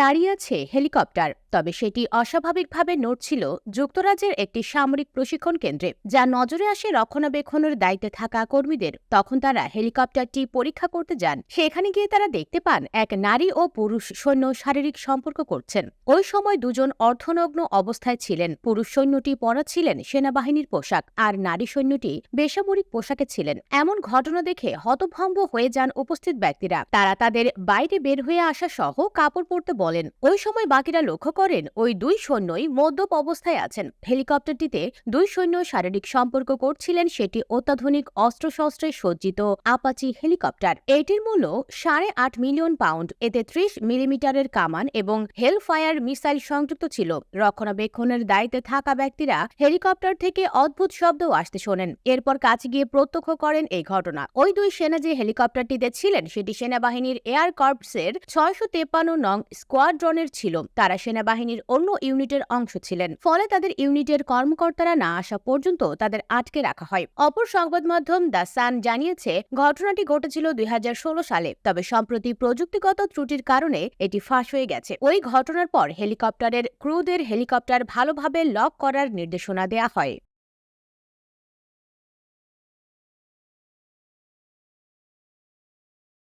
দাঁড়িয়ে আছে হেলিকপ্টার, তবে সেটি অস্বাভাবিকভাবে নড়ছিল যুক্তরাজ্যের একটি সামরিক প্রশিক্ষণ কেন্দ্রে। যা নজরে আসে রক্ষণাবেক্ষণের দায়িত্বে থাকা কর্মীদের, তখন তারা হেলিকপ্টারটি পরীক্ষা করতে যান। সেখানে গিয়ে তারা দেখতে পান, এক নারী ও পুরুষ সৈন্য শারীরিক সম্পর্ক করছেন। ওই সময় দুজন অর্ধনগ্ন অবস্থায় ছিলেন। পুরুষ সৈন্যটি পরা ছিলেন সেনাবাহিনীর পোশাক, আর নারী সৈন্যটি বেসামরিক পোশাকে ছিলেন। এমন ঘটনা দেখে হতভম্ব হয়ে যান উপস্থিত ব্যক্তিরা। তারা তাদের বাইরে বের হয়ে আসা সহ কাপড় পরতে বলেন, ওই সময় বাকিরা লক্ষ্য করেন ওই দুই সৈন্যই মদ্যপ অবস্থায় আছেন। হেলিকপ্টারটিতে দুই সৈন্য শারীরিক সম্পর্ক করছিলেন, সেটি অত্যাধুনিক অস্ত্রশস্ত্রে সজ্জিত আপাচি হেলিকপ্টার। এটির মূল্য সাড়ে আট মিলিয়ন পাউন্ড, এতে ত্রিশ মিলিমিটারের কামান এবং হেল ফায়ার মিসাইল সংযুক্ত ছিল। রক্ষণাবেক্ষণের দায়িত্বে থাকা ব্যক্তিরা হেলিকপ্টার থেকে অদ্ভুত শব্দ আসতে শোনেন। এরপর কাছে গিয়ে প্রত্যক্ষ করেন এই ঘটনা। ওই দুই সেনা যে হেলিকপ্টারটিতে ছিলেন, সেটি সেনাবাহিনীর এয়ার কর্পসের ছয়শো তেপ্পান্ন নং স্কোয়াড্রনের ছিল, তারা সেনাবাহিনীর অন্য ইউনিটের অংশ ছিলেন। ফলে তাদের ইউনিটের কর্মকর্তারা না আসা পর্যন্ত তাদের আটকে রাখা হয়। অপর সংবাদ মাধ্যম দ্য সান জানিয়েছে, ঘটনাটি ঘটেছিল দুই হাজার ষোলো সালে, তবে সম্প্রতি প্রযুক্তিগত ত্রুটির কারণে এটি ফাঁস হয়ে গেছে। ওই ঘটনার পর হেলিকপ্টারের ক্রুদের হেলিকপ্টার ভালোভাবে লক করার নির্দেশনা দেয়া হয়।